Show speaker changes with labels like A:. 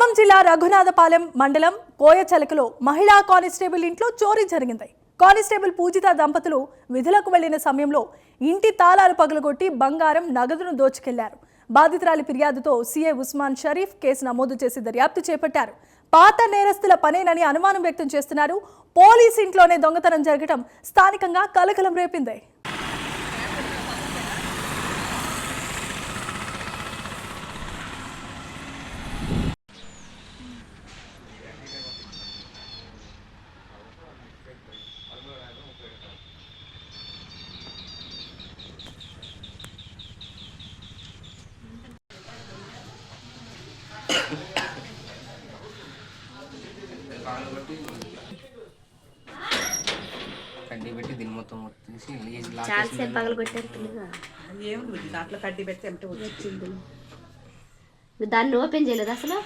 A: ఖమ్మం జిల్లా రఘునాథపాలెం మండలం కోయచలకలో మహిళా కానిస్టేబుల్ ఇంట్లో చోరీ జరిగింది. కానిస్టేబుల్ పూజిత దంపతులు విధులకు వెళ్ళిన సమయంలో ఇంటి తాళాలు పగులగొట్టి బంగారం నగదును దోచుకెళ్ళారు. బాధితురాలి ఫిర్యాదుతో సీఏ ఉస్మాన్ షరీఫ్ కేసు నమోదు చేసి దర్యాప్తు చేపట్టారు. పాత నేరస్తుల పనేనని అనుమానం వ్యక్తం చేస్తున్నారు. పోలీస్ ఇంట్లోనే దొంగతనం జరగడం స్థానికంగా కలకలం రేపింది.
B: కడ్డీ పెట్టి దీన్ని మొత్తం తీసి
C: చాలా సేపు పగలు కొట్టారు పిల్లగా
D: ఏముంది దాంట్లో కడ్డీ పెడితే ఎంట
C: వచ్చింది. దాన్ని ఓపెన్ చేయలేదు అసలు.